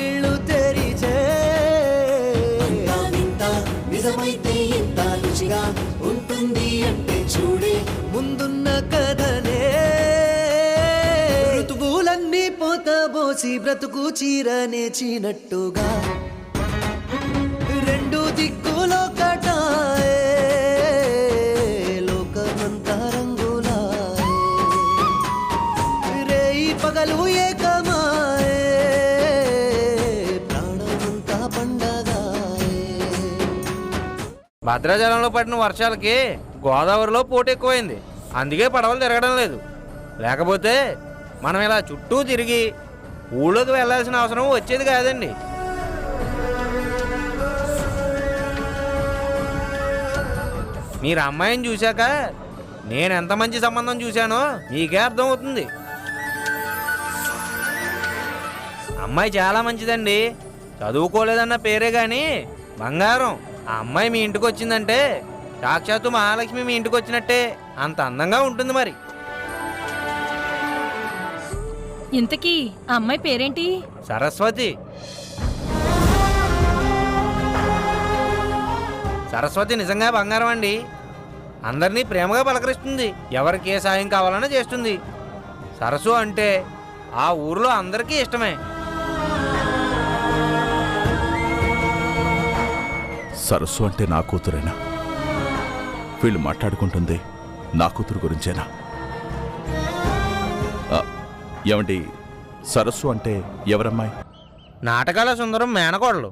వాకిళ్ళు తెరిచే. నిజమైతే ఇంత రుచిగా ఉంటుంది అంటే చూడే. ముందున్న కథనే ఋతువులన్నీ పోత బోసి బ్రతుకు చీరనేచినట్టుగా రెండు భద్రాచలంలో పడిన వర్షాలకి గోదావరిలో పోటీ ఎక్కువైంది. అందుకే పడవలు తిరగడం లేదు. లేకపోతే మనం ఇలా చుట్టూ తిరిగి ఊళ్ళోకి వెళ్ళాల్సిన అవసరం వచ్చేది కాదండి. మీరు అమ్మాయిని చూశాక నేను ఎంత మంచి సంబంధం చూశానో మీకే అర్థమవుతుంది. అమ్మాయి చాలా మంచిదండి. చదువుకోలేదన్న పేరే కానీ బంగారం. ఆ అమ్మాయి మీ ఇంటికి వచ్చిందంటే సాక్షాత్తు మహాలక్ష్మి మీ ఇంటికి వచ్చినట్టే. అంత అందంగా ఉంటుంది మరి. ఇంతకీ ఆ అమ్మాయి పేరేంటి? సరస్వతి. సరస్వతి నిజంగా బంగారం అండి. అందరినీ ప్రేమగా పలకరిస్తుంది. ఎవరికి ఏ సాయం కావాలన్నా చేస్తుంది. సరస్సు అంటే ఆ ఊర్లో అందరికీ ఇష్టమే. సరస్సు అంటే నా కూతురేనా? వీళ్ళు మాట్లాడుకుంటుంది నా కూతురు గురించేనా? ఏమండి సరస్సు అంటే ఎవరమ్మాయి? నాటకాల సుందరం మేనకోడలు.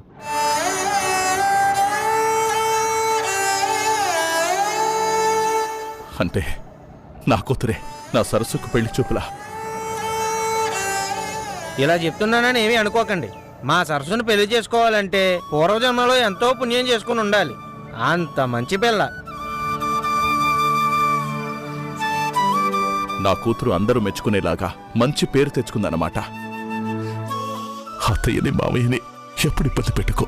అంటే నా కూతురే నా సరస్సుకు పెళ్ళి చూపులా? ఇలా చెప్తున్నానని ఏమీ అనుకోకండి. మా సరస్సును పెళ్ళి చేసుకోవాలంటే పూర్వజన్మలో ఎంతో పుణ్యం చేసుకుని ఉండాలి. అంత మంచి పిల్ల. నా కూతురు అందరూ మెచ్చుకునేలాగా మంచి పేరు తెచ్చుకుందన్నమాట. అత్తయ్యని మామయ్యని ఎప్పుడు ఇబ్బంది పెట్టుకో.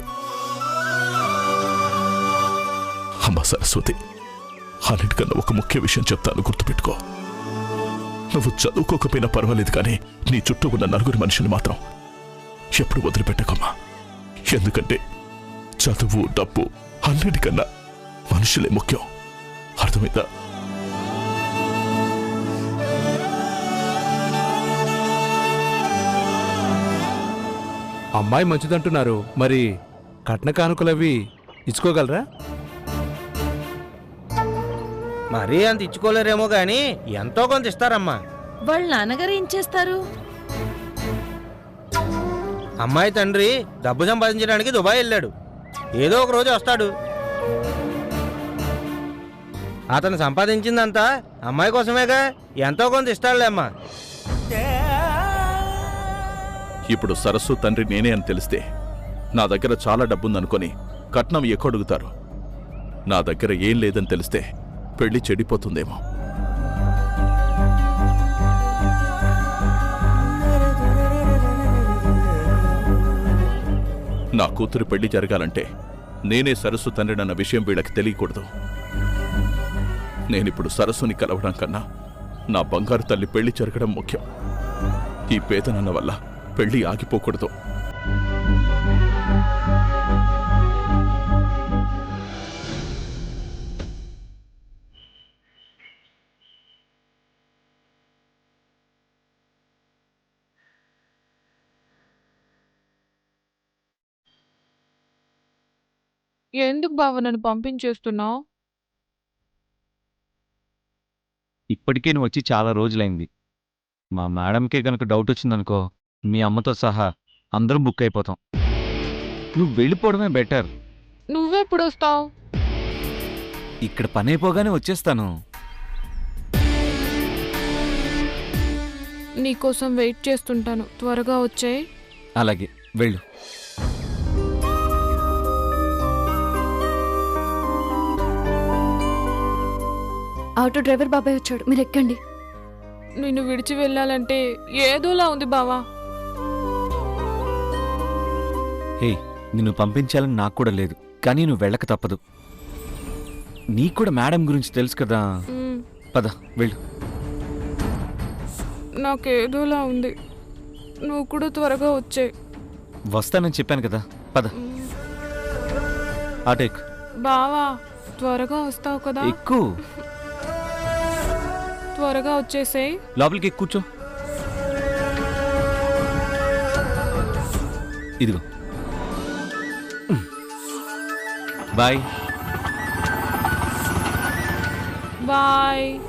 అమ్మ సరస్వతి అన్నిటికన్నా ఒక ముఖ్య విషయం చెప్తాను గుర్తుపెట్టుకో. నువ్వు చదువుకోకపోయినా పర్వాలేదు కానీ నీ చుట్టూ ఉన్న నలుగురు మనుషులు మాత్రం ఎప్పుడు వదిలిపెట్టకమ్మా. ఎందుకంటే చదువు డబ్బు అన్నిటికన్నా మనుషులే ముఖ్యం. అర్థమైందా? అమ్మాయి మంచిదంటున్నారు. మరి కట్న కానుకలవి ఇచ్చుకోగలరా? మరీ అంత ఇచ్చుకోలేరేమో కానీ ఎంతో కొంత ఇస్తారమ్మా. వాళ్ళ నాన్నగారు ఏం చేస్తారు? అమ్మాయి తండ్రి డబ్బు సంపాదించడానికి దుబాయ్ వెళ్ళాడు. ఏదో ఒక రోజు వస్తాడు. అతను సంపాదించిందంతా అమ్మాయి కోసమేగా? ఎంతో కొంత ఇస్తాడులే అమ్మా. ఇప్పుడు సరస్సు తండ్రి నేనే అని తెలిస్తే నా దగ్గర చాలా డబ్బుందనుకొని కట్నం ఎక్కువ అడుగుతారు. నా దగ్గర ఏం లేదని తెలిస్తే పెళ్ళి చెడిపోతుందేమో. నా కూతురు పెళ్ళి జరగాలంటే నేనే సరస్సు తండ్రినన్న విషయం వీళ్ళకి తెలియకూడదు. నేనిప్పుడు సరస్సుని కలవడం కన్నా నా బంగారు తల్లి పెళ్ళి జరగడం ముఖ్యం. ఈ పేదనన్న వల్ల పెళ్ళి ఆగిపోకూడదు. ఎందుకు బావ నన్ను పంపించేస్తున్నావు? ఇప్పటికే నువ్వు వచ్చి చాలా రోజులైంది. మా మేడంకే గనక డౌట్ వచ్చిందనుకో మీ అమ్మతో సహా అందరం బుక్ అయిపోతాం. నువ్వు వెళ్ళిపోవడమే బెటర్ నువ్వెప్పుడు వస్తావు ఇక్కడ పని అయిపోగానే వచ్చేస్తాను. నీకోసం వెయిట్ చేస్తుంటాను. త్వరగా వచ్చాయి. అలాగే వెళ్ళు. ఆటో డ్రైవర్ బాబాయ్ వచ్చాడు. మీరు ఎక్కండి. నిన్ను విడిచి వెళ్ళాలంటే ఏదోలా ఉంది బావా. హే నిన్ను పంపించాలని నాకు కూడా లేదు. కానీ నువ్వు వెళ్ళక తప్పదు. నీకు కూడా మేడం గురించి తెలుసు కదా. పద వెళ్ళు. నాకేదోలా ఉంది. నువ్వు కూడా త్వరగా వచ్చే. వస్తానని చెప్పాను కదా. పద. ఆటో ఎక్కు. బావా త్వరగా వస్తావు కదా. ఎక్కు. త్వరగా వచ్చేసేయ్. లోపలికి కూర్చో. ఇదిగో. బాయ్. బాయ్.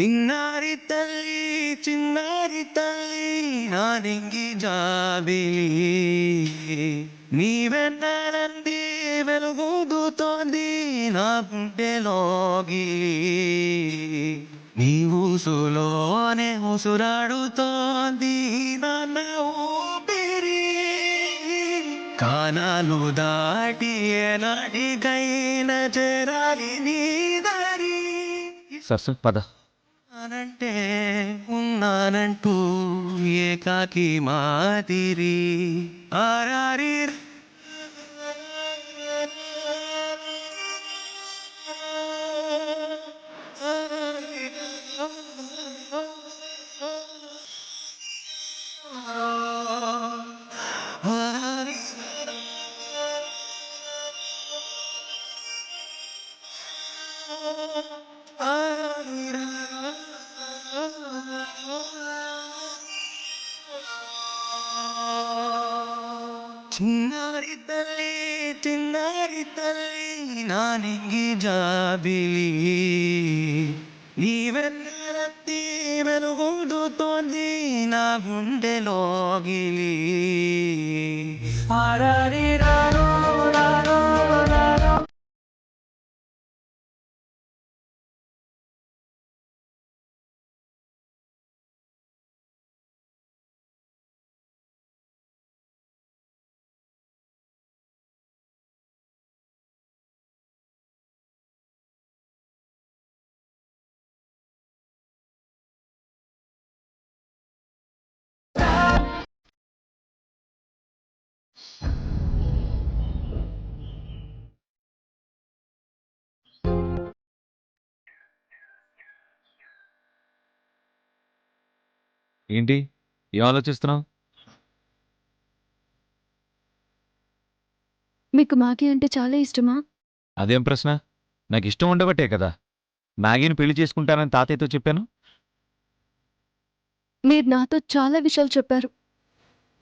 చిన్నారి తల్లి చిన్నారి తల్లి నారింగి జాబిలి. నీ వెన్నరంది వెలుగుతోంది నా గుండెలోగిలి నీ ఊసులోనే ఉసురాడుతోంది నాన్న ఊపిరి. కానాలు దాటి ఏనాటికైనా చేరాలి నీ దారి. సరస్సు పద. ఉన్నానంటే ఉన్నానంటూ ఏకాకి మాదిరి. ఆరారి. Oh తల్లి నా నింగి జాబిలి నీ వెన్నరత్తి వెలుగుతోంది ఏంటి? ఏం ఆలోచిస్తున్నావు? మీకు మాకి అంటే చాలా ఇష్టమా? అదేం ప్రశ్న? నాకు ఇష్టం ఉండబట్టే కదా. మ్యాగీని పెళ్ళి చేసుకుంటానని తాతయ్యతో చెప్పాను. మీరు నాతో చాలా విషయాలు చెప్పారు.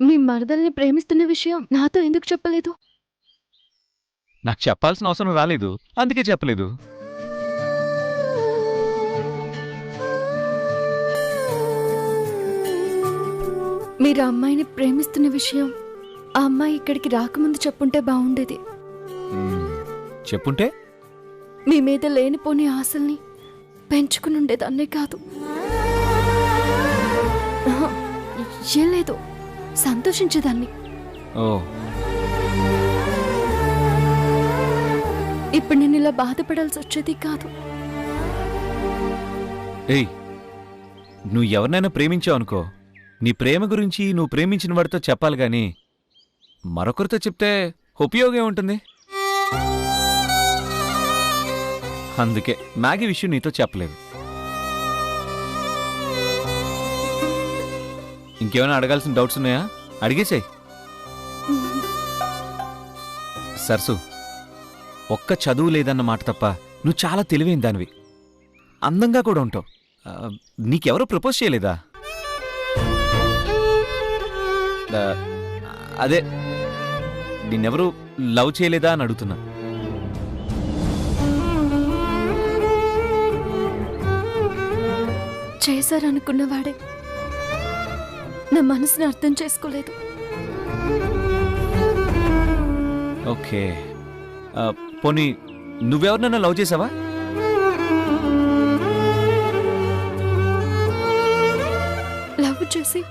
మీ మరదల్ని ప్రేమిస్తున్న విషయం నాతో ఎందుకు చెప్పలేదు? నాకు చెప్పాల్సిన అవసరం రాలేదు. అందుకే చెప్పలేదు. మీరు అమ్మాయిని ప్రేమిస్తున్న విషయం ఆ అమ్మాయి ఇక్కడికి రాకముందు చెప్పుంటే బాగుండేది. చెప్పుంటే? మీ మీద లేనిపోని ఆశల్ని పెంచుకుని ఉండేదాన్నే కాదు ఏం లేదు సంతోషించేదాన్ని. ఓ. ఇప్పుడు నేను ఇలా బాధపడాల్సి వచ్చేది కాదు. ఏయ్ నువ్వు ఎవరినైనా ప్రేమించావు అనుకో నీ ప్రేమ గురించి నువ్వు ప్రేమించిన వాడితో చెప్పాలి గాని మరొకరితో చెప్తే ఉపయోగం ఏముంటుంది? అందుకే మ్యాగీ విషయం నీతో చెప్పలేదు. ఇంకేమైనా అడగాల్సిన డౌట్స్ ఉన్నాయా? అడిగేసాయి. సరసు ఒక్క చదువు లేదన్న మాట తప్ప నువ్వు చాలా తెలివైన దానివి. అందంగా కూడా ఉంటావు. నీకెవరూ ప్రపోజ్ చేయలేదా? అదే నిన్నెవరూ లవ్ చేయలేదా అని అడుగుతున్నా. చేశారనుకున్నవాడే. నా మనసుని అర్థం చేసుకోలేదు. ఓకే. పోనీ నువ్వెవరినైనా లవ్ చేసావా? లవ్ చేసి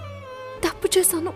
తప్పు చేశాను.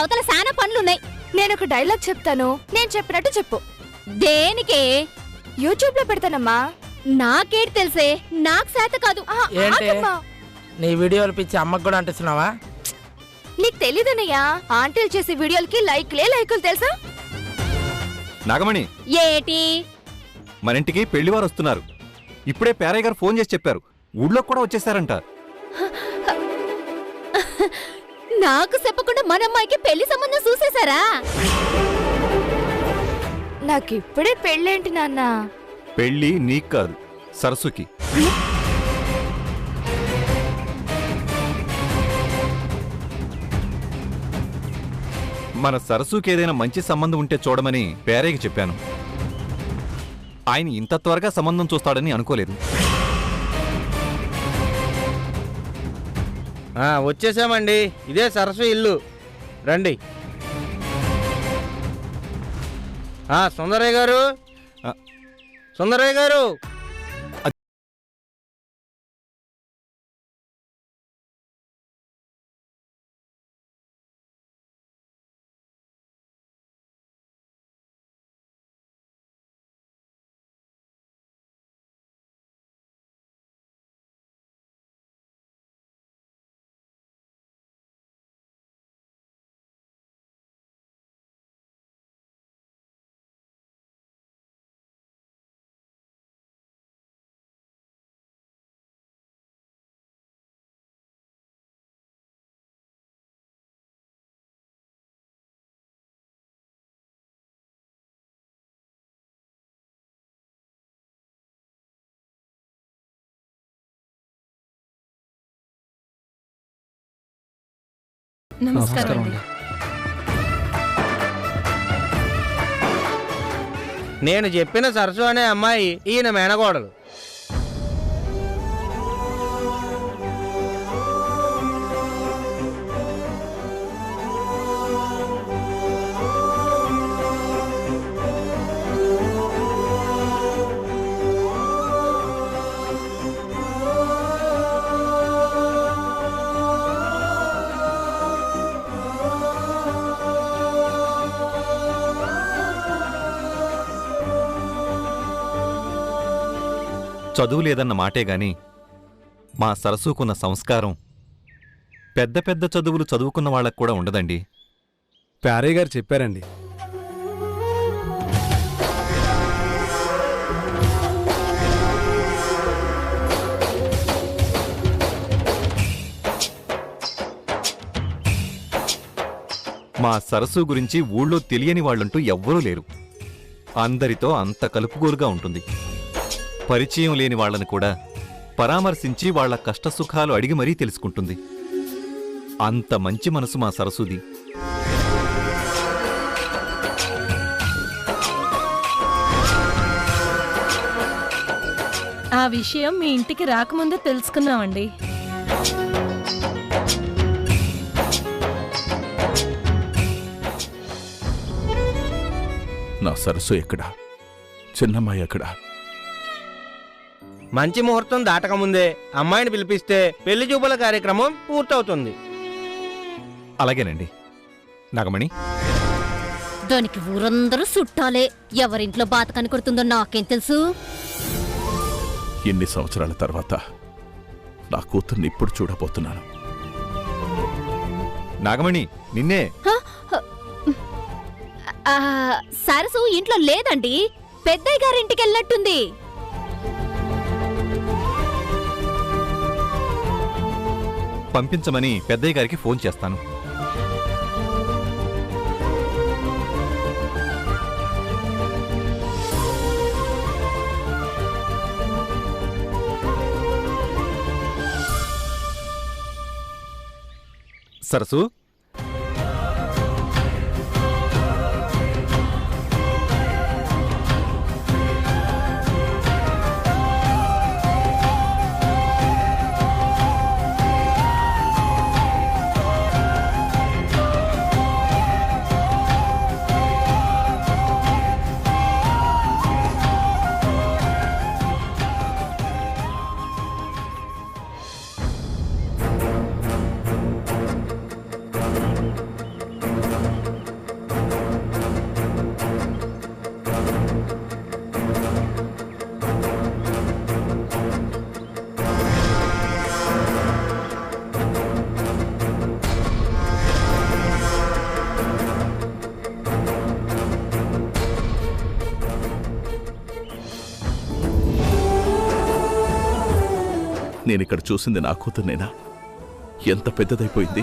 అవతల సానా పనులున్నాయి. నేను ఒక డైలాగ్ చెప్తాను. నేను చెప్పినట్టు చెప్పు. దేనికే? యూట్యూబ్లో పెడతానమ్మా. నాకేటి తెలిసే? నాకు శాత కాదు. ఆ, ఏంటి? ఆగమ్మా. నీ వీడియోలు పిచ్చి అమ్మకు కూడా అంటిస్తున్నావా? నీకు తెలీదన్నయ్యా. ఆంటీలు చేసే వీడియోలకి లైక్లే లైకులు తెలుసా? నాగమణి. ఏటి? మన ఇంటికి పెళ్ళివారు వస్తున్నారు. ఇప్పుడే పేరయ్య గారు ఫోన్ చేసి చెప్పారు. ఊళ్ళో కూడా వచ్చేసారంట. నాకు చెప్పకుండా మన అమ్మాయికి పెళ్ళి సంబంధం చూసేశారా? నాకు ఇప్పుడే పెళ్ళేంటి నాన్న? పెళ్ళి నీకు కాదు సరస్సుకి. మన సరస్సుకి ఏదైనా మంచి సంబంధం ఉంటే చూడమని పేరయ్యకి చెప్పాను. ఆయన ఇంత త్వరగా సంబంధం చూస్తాడని అనుకోలేదు. వచ్చేసామండి. ఇదే సరస్వ ఇల్లు. రండి. సుందరయ్య గారు. సుందరయ్య గారు. నమస్కారం అండి. నేను చెప్పిన సరస్సు అనే అమ్మాయి ఈయన మేనగోడలు. చదువు లేదన్న మాటే గాని మా సరస్సుకున్న సంస్కారం పెద్ద పెద్ద చదువులు చదువుకున్న వాళ్ళకు కూడా ఉండదండి. ప్యారయ్య గారు చెప్పారండి. మా సరస్సు గురించి ఊళ్ళో తెలియని వాళ్ళంటూ ఎవ్వరూ లేరు. అందరితో అంత కలుపుగోలుగా ఉంటుంది. పరిచయం లేని వాళ్ళని కూడా పరామర్శించి వాళ్ళ కష్టసుఖాలు అడిగి మరీ తెలుసుకుంటుంది. అంత మంచి మనసు మా సరస్సుది ఆ విషయం మీ ఇంటికి రాకముందే తెలుసుకున్నామండి. నా సరస్సు ఎక్కడా? చిన్నమ్మాయి ఎక్కడా? మంచి ముహూర్తం దాటకముందే అమ్మాయిని పిలిపిస్తే పెళ్ళి చూపుల కార్యక్రమం పూర్తవుతుంది. అలాగేనండి. నాగమణి. దానికి ఊరందరూ చుట్టాలే. ఎవరింట్లో బాత కనకొడుతుందో నాకేం తెలుసు? ఎన్ని సంవత్సరాల తర్వాత నా కూతుర్ని ఇప్పుడు చూడబోతున్నాను. నాగమణి నిన్నే. సరసు ఇంట్లో లేదండి. పెద్దయ్య గారింటికి వెళ్ళినట్టుంది పంపించమని పెద్దయ్య గారికి ఫోన్ చేస్తాను. సరసు? నేనిక్కడ చూసింది నా కూతుర్నేనా? ఎంత పెద్దదైపోయింది?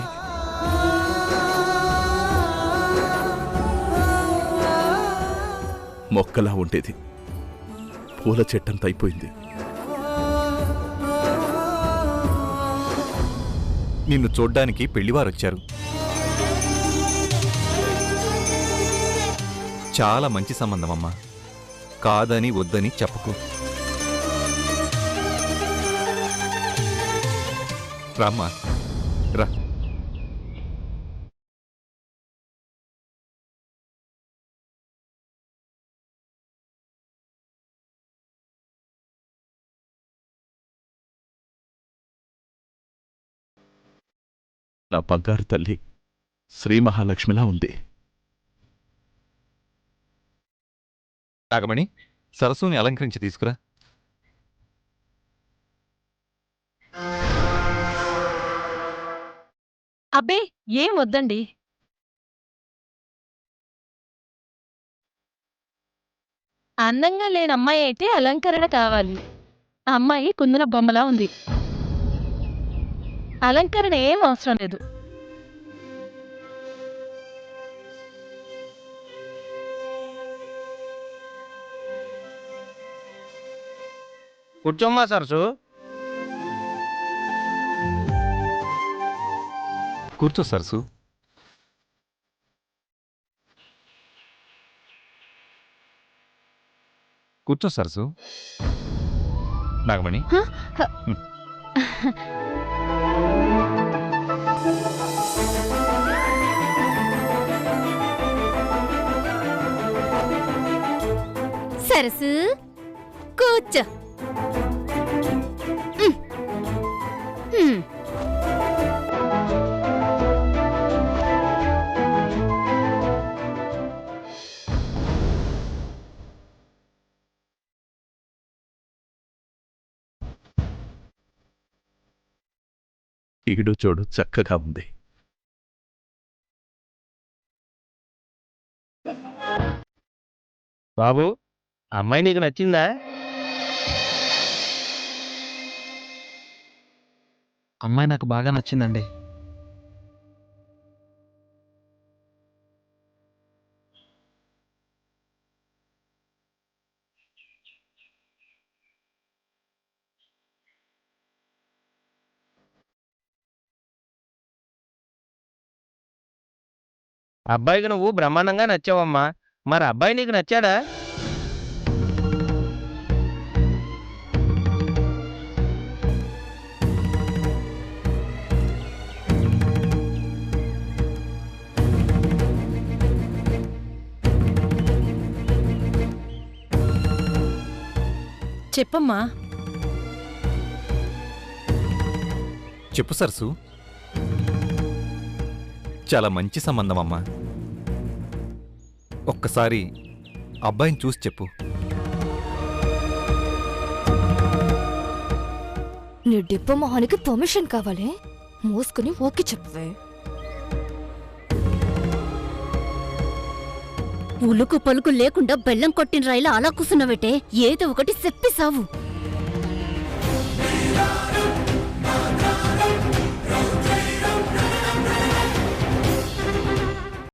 మొక్కలా ఉండేది. పూల చెట్టంత అయిపోయింది. నిన్ను చూడ్డానికి పెళ్ళివారొచ్చారు చాలా మంచి సంబంధం అమ్మా కాదని వద్దని చెప్పకు. రామ్మా. రా. నా బంగారు తల్లి శ్రీ మహాలక్ష్మిలా ఉంది. నాగమణి సరస్సుని అలంకరించి తీసుకురా. అబ్బే ఏం వద్దండి? అందంగా లేని అమ్మాయి అయితే అలంకరణ కావాలి. ఆ అమ్మాయి కుందన బొమ్మలా ఉంది. అలంకరణ ఏం అవసరం లేదు. కూర్చోమ్మా సరసు. కూర్చో సరసు. కూర్చో సరసు. నాగమణి. సరసు కూర్చో. ఈడు చూడు చక్కగా ఉంది. బాబు అమ్మాయి నీకు నచ్చిందా? అమ్మాయి నాకు బాగా నచ్చిందండి. అబ్బాయికి నువ్వు బ్రహ్మాండంగా నచ్చావమ్మా. మరి అబ్బాయి నీకు నచ్చాడా? చెప్పమ్మా. చెప్పు సరసు. చాలా మంచి సంబంధం అమ్మా. ఒక్కసారి అబ్బాయిని చూసి చెప్పు. నీ డిప్ప మొహానికి పర్మిషన్ కావాలి? మోసుకుని ఓకే చెప్పవే. ఉలుకు పలుకు లేకుండా బెల్లం కొట్టిన రైలు అలా కూసున్నవటే ఏదో ఒకటి చెప్పి సావు.